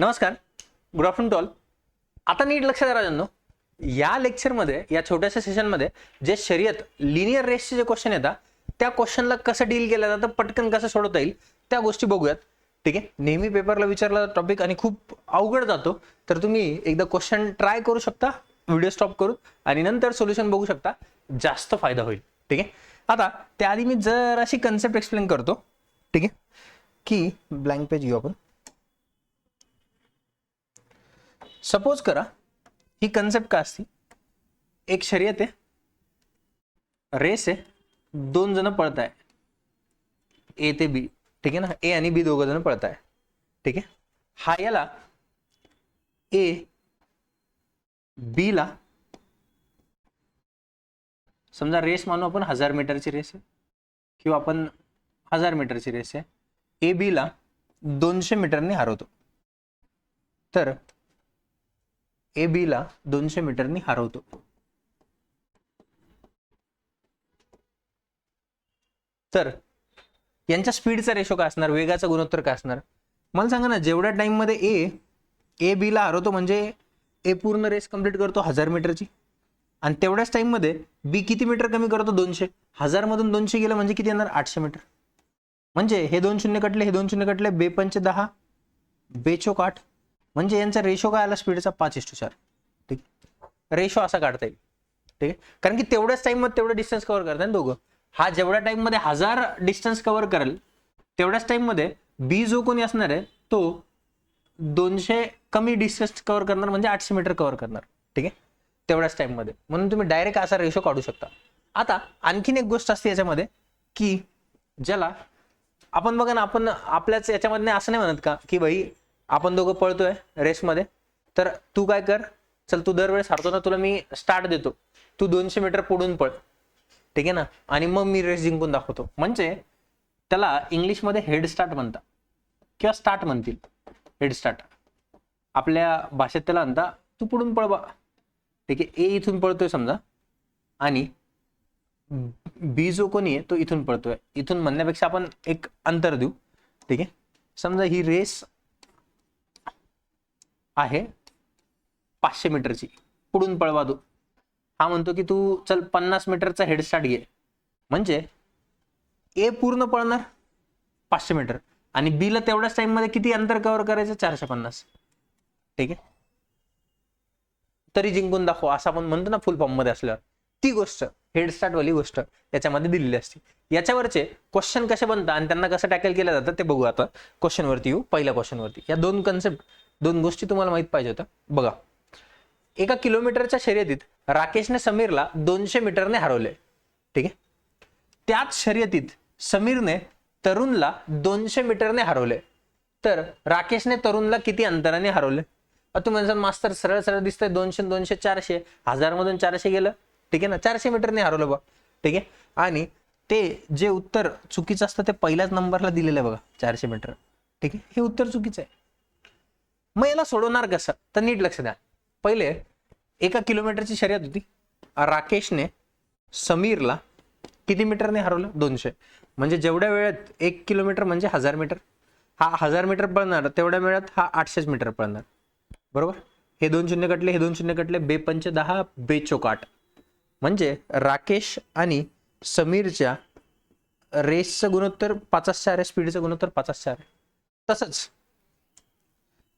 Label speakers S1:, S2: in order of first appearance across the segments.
S1: नमस्कार. Good afternoon tall आता नीट लक्ष द्या राजांनो या लेक्चरमध्ये या छोट्याशा सेशनमध्ये जे शर्यत लिनियर रेसचे जे क्वेश्चन येतात त्या क्वेश्चनला कसं डील केलं जातं पटकन कसं सोडवता येईल त्या गोष्टी बघूयात. ठीक आहे? नेहमी पेपरला विचारला टॉपिक आणि खूप अवघड जातो. तर तुम्ही एकदा क्वेश्चन ट्राय करू शकता व्हिडिओ स्टॉप करून आणि नंतर सोल्युशन बघू शकता. जास्त फायदा होईल. ठीक आहे? आता त्याआधी मी जर अशी कन्सेप्ट एक्सप्लेन करतो. ठीक आहे? की ब्लँक पेज घेऊ आपण. सपोज करा ही कन्सेप्ट का असती? एक शर्यत आहे. रेस आहे. दोन जण पळत आहे ए ते बी ठीक आहे ना? ए आणि बी दोघं जण पळत आहे ठीक आहे? हा याला ए बी ला समजा रेस मानू आपण हजार मीटरची रेस आहे. किंवा आपण हजार मीटरची रेस आहे. ए बी ला दोनशे मीटरने हरवतो. तर ए बी ला दोनशे मीटरनी हरवतो. तर यांच्या स्पीडचा रेशो काय असणार? वेगाचा गुणोत्तर काय असणार? मला सांगा ना जेवढ्या टाइममध्ये ए ए बी ला हरवतो म्हणजे ए पूर्ण रेस कंप्लीट करतो हजार मीटरची. आणि तेवढ्याच टाइममध्ये बी किती मीटर कमी करतो? दोनशे. हजार मधून दोनशे गेलं म्हणजे किती येणार? आठशे मीटर. म्हणजे हे दोन शून्य कटले हे दोन शून्य कटले बे पंचे दहा बेचोक आठ म्हणजे यांचा रेशो काय आला? स्पीडचा पाच इष्टू चार. ठीक? रेशो असा काढता येईल. ठीक? आहे कारण की तेवढ्याच टाइममध्ये तेवढं डिस्टन्स कव्हर करतात ना दोघं. हा जेवढ्या टाइममध्ये हजार डिस्टन्स कव्हर करेल तेवढ्याच टाइममध्ये बी जो कोणी असणार आहे तो दोनशे कमी डिस्टन्स कव्हर करणार म्हणजे आठशे मीटर कव्हर करणार. ठीक आहे? तेवढ्याच टाइममध्ये. म्हणून तुम्ही डायरेक्ट असा रेशो काढू शकता. आता आणखीन एक गोष्ट असते याच्यामध्ये की ज्याला आपण बघा ना आपण आपल्याच याच्यामध्ये असं नाही म्हणत का की भाई आपण दोघं पळतोय रेसमध्ये. तर तू काय कर चल तू दरवेळेस हारतो ना तुला मी स्टार्ट देतो. तू दोनशे मीटर पुढून पळ. ठीक आहे ना? आणि मग मी रेस जिंकून दाखवतो. म्हणजे त्याला इंग्लिशमध्ये हेड स्टार्ट म्हणतात. किंवा स्टार्ट म्हणतील. हेड स्टार्ट आपल्या भाषेत त्याला म्हणता तू पुढून पळ बा. ठीक आहे? ए इथून पळतोय समजा. आणि बी जो कोणी आहे तो इथून पळतोय. इथून म्हणण्यापेक्षा आपण एक अंतर देऊ. ठीक आहे? समजा ही रेस आहे पाचशे मीटरची. पुढून पळवा तू. हा म्हणतो की तू चल पन्नास मीटरचा हेडस्टार्ट घे. म्हणजे ए पूर्ण पळणार पाचशे मीटर. आणि बीला तेवढ्याच टाइममध्ये किती अंतर कव्हर करायचं? चारशे पन्नास. ठीक आहे? तरी जिंकून दाखव. असं आपण म्हणतो ना फुल फॉर्ममध्ये असल्यावर. ती गोष्ट हेडस्टार्टवाली वाली गोष्ट याच्यामध्ये दिलेली असते. याच्यावरचे क्वेश्चन कसे बनतात आणि त्यांना कसं टॅकल केलं जातं ते बघू आता. क्वेश्चन वरती येऊ. पहिल्या क्वेश्चन वरती. या दोन कन्सेप्ट दोन गोष्टी तुम्हाला माहीत पाहिजे होत्या. बघा एका किलोमीटरच्या शर्यतीत राकेशने समीरला दोनशे मीटरने हरवले. ठीक आहे? त्याच शर्यतीत समीरने तरुणला दोनशे मीटरने हरवले. तर राकेशने तरुणला किती अंतराने हरवले? आता तुम्ही म्हणसाल मास्तर सरळ सरळ दिसतंय दोनशे दोनशे चारशे हजारमधून चारशे गेलं. ठीक आहे ना? चारशे मीटरने हरवलं बघा ठीक आहे? आणि ते जे उत्तर चुकीचं असतं ते पहिल्याच नंबरला दिलेलं आहे बघा चारशे मीटर. ठीक आहे? हे उत्तर चुकीचं आहे. मग याला सोडवणार कसं? तर नीट लक्ष द्या. पहिले एका किलोमीटरची शर्यत होती. राकेशने समीरला किती मीटरने हरवलं? दोनशे. म्हणजे जेवढ्या वेळेत एक किलोमीटर म्हणजे हजार मीटर. हा हजार मीटर पळणार तेवढ्या वेळात हा आठशेच मीटर पळणार. बरोबर? हे दोन शून्य कटले हे दोन शून्य कटले बेपंच दहा बे आठ. म्हणजे राकेश आणि समीरच्या रेसचं गुणोत्तर पाचास चार आहे स्पीडचं गुणोत्तर पाचास चार आहे. तसंच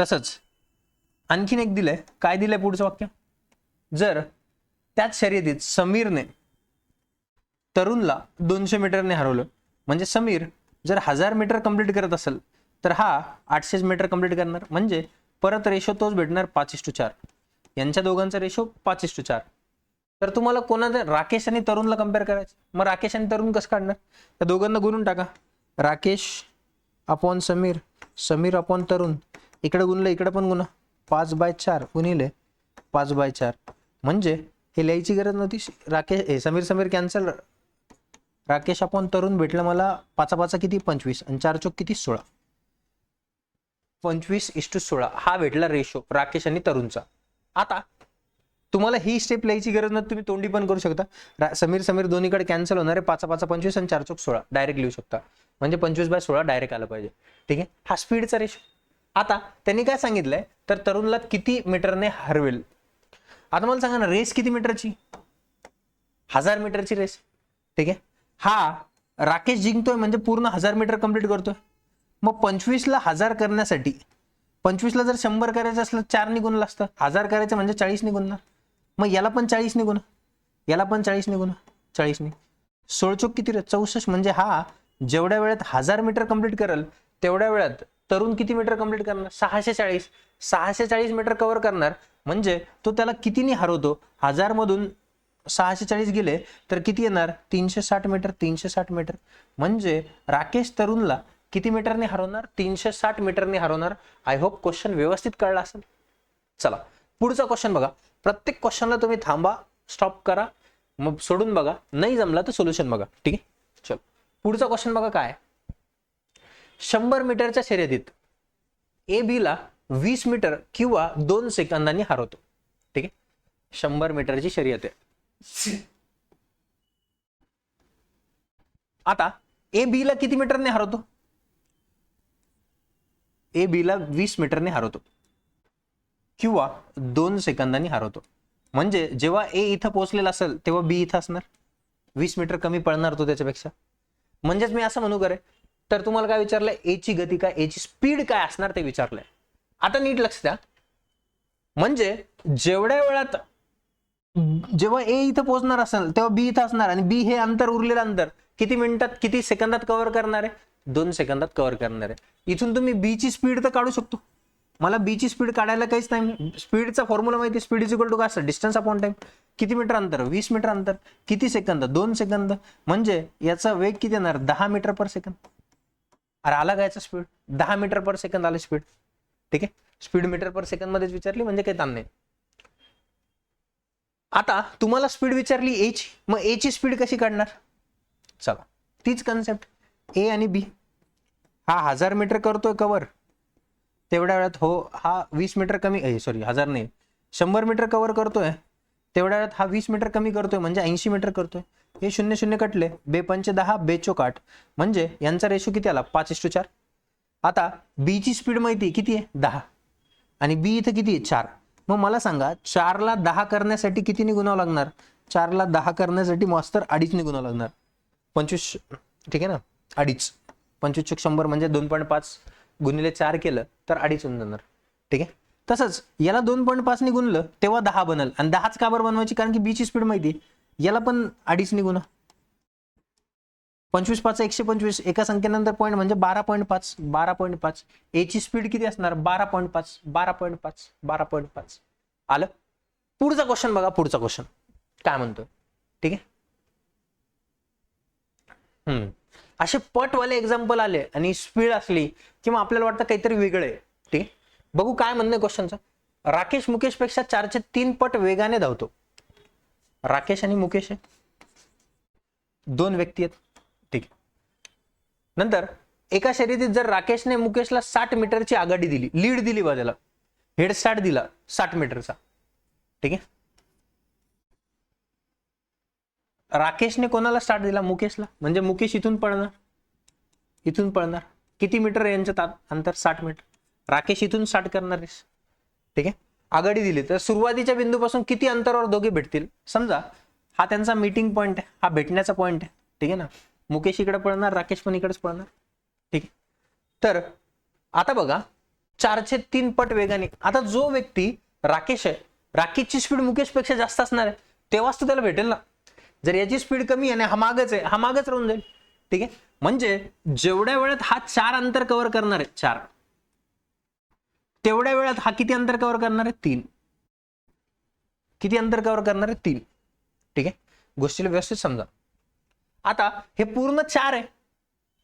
S1: तसंच. आणखीन एक दिलंय. काय दिलंय पुढचं वाक्य? जर त्याच शर्यतीत समीरने तरुणला दोनशे मीटरने हरवलं म्हणजे समीर जर हजार मीटर कंप्लीट करत असेल तर हा आठशे मीटर कंप्लीट करणार. म्हणजे परत रेशो तोच भेटणार पाच इष्टू चार. यांच्या दोघांचा रेशो पाच इष्टू चार. तर तुम्हाला कोणाचा राकेश आणि तरुणला कंपेअर करायचं? मग राकेश आणि तरुण कसं काढणार? त्या दोघांना गुणून टाका. Rakesh upon Sameer Sameer upon Tarun. इकडे गुणलं इकडे पण गुन्हा पाच बाय चार गुणिले पाच बाय चार. म्हणजे हे लिहायची गरज नव्हती. राकेश हे समीर समीर कॅन्सल राकेश आपण तरुण भेटलं मला पाचा पाचा किती? पंचवीस. आणि चार चौक किती? सोळा. पंचवीस इष्ट सोळा. हा भेटला रेशो राकेश आणि तरुणचा. आता तुम्हाला ही स्टेप लिहायची गरज नाही तुम्ही तोंडी पण करू शकता. समीर समीर दोन्हीकडे कॅन्सल होणार आहे. पाचा पाचा पंचवीस आणि चार चौक सोळा. डायरेक्ट लिहू शकता. म्हणजे पंचवीस बाय सोळा डायरेक्ट आलं पाहिजे. ठीक आहे? हा स्पीडचा रेशो आता त्यांनी काय सांगितलंय? तर तरुणला किती मीटरने हरवेल? आता मला सांगा ना रेस किती मीटरची? हजार मीटरची रेस. ठीक आहे? हा राकेश जिंकतोय म्हणजे पूर्ण हजार मीटर कंप्लीट करतोय. मग पंचवीसला हजार करण्यासाठी पंचवीसला जर शंभर करायचं असलं चार निघून असतं हजार करायचं म्हणजे चाळीस निघून मग याला पण चाळीस निघून. याला पण चाळीस निघून. चाळीस नि सोळचोक किती रे? चौसष्ट म्हणजे हा जेवढ्या वेळात हजार मीटर कंप्लीट करेल तेवढ्या वेळात तरुण किती मीटर कंप्लीट करणार? सहाशे चाळीस सहाशे चाळीस मीटर कव्हर करणार. म्हणजे तो त्याला कितीने हरवतो? हजार मधून सहाशे चाळीस गेले तर किती येणार? तीनशे साठ मीटर तीनशे साठ मीटर म्हणजे राकेश तरुणला किती मीटरने हरवणार? तीनशे साठ मीटरने हरवणार? आय होप क्वेश्चन व्यवस्थित कळला असेल. चला पुढचा क्वेश्चन बघा. प्रत्येक क्वेश्चनला तुम्ही थांबा स्टॉप करा मग सोडून बघा. नाही जमला तर सोल्युशन बघा. ठीक आहे? चलो. पुढचा क्वेश्चन बघा काय? आहे? शंभर मीटरच्या शर्यतीत ए बी ला वीस मीटर किंवा दोन सेकंदांनी हरवतो. ठीक आहे? शंभर मीटरची शर्यत आहे. आता ए बी ला किती मीटरने हरवतो? ए बी ला वीस मीटरने हरवतो. किंवा दोन सेकंदांनी हरवतो. म्हणजे जेव्हा ए इथं पोहोचलेला असेल तेव्हा बी इथं असणार. वीस मीटर कमी पळणार तो त्याच्यापेक्षा. म्हणजेच मी असं म्हणू करे तर तुम्हाला काय विचारलंय? ए ची गती काय? ए ची स्पीड काय असणार ते विचारलंय. आता नीट लक्ष द्या. म्हणजे जेवढ्या वेळात जेव्हा ए इथं पोहोचणार असेल तेव्हा बी इथं असणार आणि बी हे अंतर उरलेलं अंतर किती मिनिटात किती सेकंदात कव्हर करणार? आहे दोन सेकंदात कव्हर करणार. आहे इथून तुम्ही बी ची स्पीड तर काढू शकतो. मला बी ची स्पीड काढायला काहीच नाही. स्पीडचा फॉर्म्युला माहिती स्पीड इज इक्वल टू काय असतं? डिस्टन्स अपॉन टाइम किती मीटर अंतर? वीस मीटर अंतर. किती सेकंद? दोन सेकंद. म्हणजे याचा वेग किती येणार? दहा मीटर पर सेकंद अरे आला काय स्पीड दहा मीटर पर सेकंद आले स्पीड ठीक आहे? स्पीड मीटर पर सेकंद मध्येच विचारली म्हणजे काही ताण नाही. आता तुम्हाला स्पीड विचारली ए ची. मग ए ची स्पीड कशी काढणार? चला. तीच कन्सेप्ट ए आणि बी हा हजार मीटर करतोय कवर तेवढ्या वेळात हो हा वीस मीटर कमी सॉरी हजार नाही. शंभर मीटर कव्हर करतोय. तेवढ्या वेळात हा वीस मीटर कमी करतोय. म्हणजे ऐंशी मीटर करतोय. हे शून्य शून्य कटले बेपंच दहा बेचोक आठ. म्हणजे यांचा रेशो किती आला? पाच इष्टू चार. आता बीची स्पीड माहिती किती आहे? दहा. आणि बी इथं किती आहे? चार. मग मला सांगा चारला दहा करण्यासाठी किती निघुणावं लागणार? चारला दहा करण्यासाठी मास्तर अडीच निघुणावं लागणार. पंचवीस ठीक आहे ना? अडीच. पंचवीस चोक शंभर म्हणजे दोन पॉईंट पाच गुणिले चार केलं तर अडीच होऊन जाणार. ठीक आहे? तसंच याला दोन पॉईंट पाचने गुणलं तेव्हा दहा बनल. आणि दहाच का बरं बनवायची? कारण की बीची स्पीड माहिती याला पण अडीच निघू ना. पंचवीस पाच एकशे पंचवीस एका संख्येनंतर पॉईंट म्हणजे बारा पॉईंट पाच बारा पॉईंट पाच. एची स्पीड किती असणार? बारा पॉईंट पाच बारा पॉईंट पाच बारा पॉईंट पाच. आलं? पुढचा क्वेश्चन बघा पुढचा क्वेश्चन काय म्हणतोय? ठीक आहे? हम्म. असे पटवाले एक्झाम्पल आले आणि स्पीड असली किंवा आपल्याला वाटतं काहीतरी वेगळं आहे. ठीक आहे? बघू काय म्हणणं क्वेश्चनचं राकेश मुकेशपेक्षा चारचे तीन पट वेगाने धावतो. राकेश आणि मुकेश आहे. दोन व्यक्ती आहेत. ठीक आहे. नंतर एका शर्यतीत जर राकेशने मुकेशला साठ मीटरची आघाडी दिली लीड दिली बा त्याला हेड स्टार्ट दिला साठ मीटरचा. ठीक आहे? राकेशने कोणाला स्टार्ट दिला? मुकेशला. म्हणजे मुकेश इथून पळणार. इथून पळणार. किती मीटर यांच्यात अंतर साठ मीटर. राकेश इथून स्टार्ट करणार ठीक आहे? आघाडी दिली तर सुरुवातीच्या बिंदूपासून किती अंतरावर दोघे भेटतील? समजा हा त्यांचा मीटिंग पॉईंट आहे हा भेटण्याचा पॉईंट आहे. ठीक आहे ना? मुकेश इकडे पळणार राकेश पण इकडेच पळणार. ठीक आहे. तर आता बघा चारशे तीन पट वेगाने. आता जो व्यक्ती राकेश आहे राकेशची स्पीड मुकेशपेक्षा जास्त असणार आहे तेव्हाच तो त्याला भेटेल ना? जर याची स्पीड कमी आहे आणि हा मागच आहे हा मागच राहून जाईल. ठीक आहे? म्हणजे जेवढ्या वेळात हा चार अंतर कव्हर करणार आहे चार. तेवढ्या वेळात हा किती अंतर कव्हर करणार आहे? तीन. किती अंतर कव्हर करणार आहे? तीन. ठीक आहे? गोष्टीला व्यवस्थित समजा. आता हे पूर्ण चार आहे.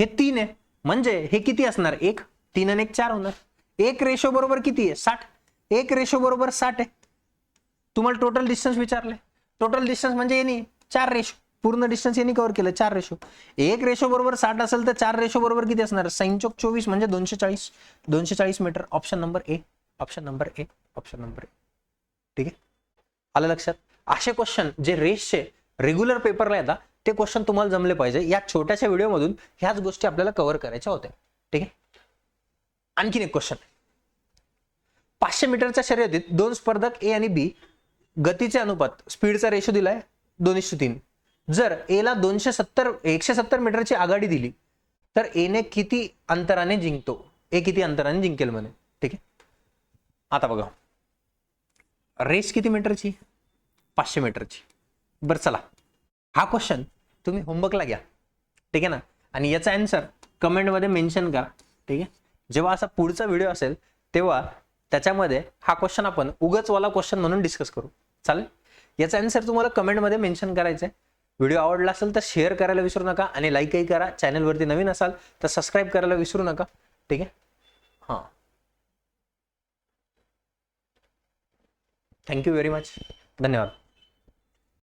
S1: हे तीन आहे. म्हणजे हे किती असणार? एक. तीन आणि एक चार होणार. एक रेशो बरोबर किती आहे? साठ. एक रेशो बरोबर साठ आहे. तुम्हाला टोटल डिस्टन्स विचारले टोटल डिस्टन्स म्हणजे हे नाही चार रेशो पूर्ण डिस्टन्स यांनी कव्हर केलं. चार रेशो एक रेशो बरोबर साठ असेल तर चार रेशो बरोबर किती असणार? सैंचोक चोवीस म्हणजे दोनशे चाळीस दोनशे चाळीस metre option number A option number A option number A ठीक आहे? आलं लक्षात? असे क्वेश्चन जे रेसचे रेग्युलर पेपरला येतात ते क्वेश्चन तुम्हाला जमले पाहिजे. या छोट्याशा व्हिडिओमधून ह्याच गोष्टी आपल्याला कव्हर करायच्या होत्या. ठीक आहे? आणखीन एक क्वेश्चन पाचशे मीटरच्या शर्यतीत दोन स्पर्धक ए आणि बी गतीचे अनुपात स्पीडचा रेशो दिलाय दोनशे तीन. जर एला दोनशे सत्तर एकशे सत्तर मीटरची आघाडी दिली तर एने किती अंतराने जिंकतो? ए किती अंतराने जिंकेल म्हणे? ठीक आहे. आता बघा. रेस किती मीटरची? पाचशे मीटरची. बरं चला. हा क्वेश्चन तुम्ही होमवर्कला घ्या. ठीक आहे ना? आणि याचा ॲन्सर कमेंटमध्ये मेन्शन करा. ठीक आहे? जेव्हा असा पुढचा व्हिडिओ असेल तेव्हा त्याच्यामध्ये हा क्वेश्चन आपण उगचवाला क्वेश्चन म्हणून डिस्कस करू. चालेल? याचा आन्सर तुम्हाला कमेंटमध्ये मेन्शन करायचं आहे व्हिडिओ आवडला असेल तर शेअर करायला विसरू नका आणि लाईकही करा. चॅनलवरती नवीन असाल तर सबस्क्राईब करायला विसरू नका. ठीक आहे? हां. थँक्यू व्हेरी मच धन्यवाद.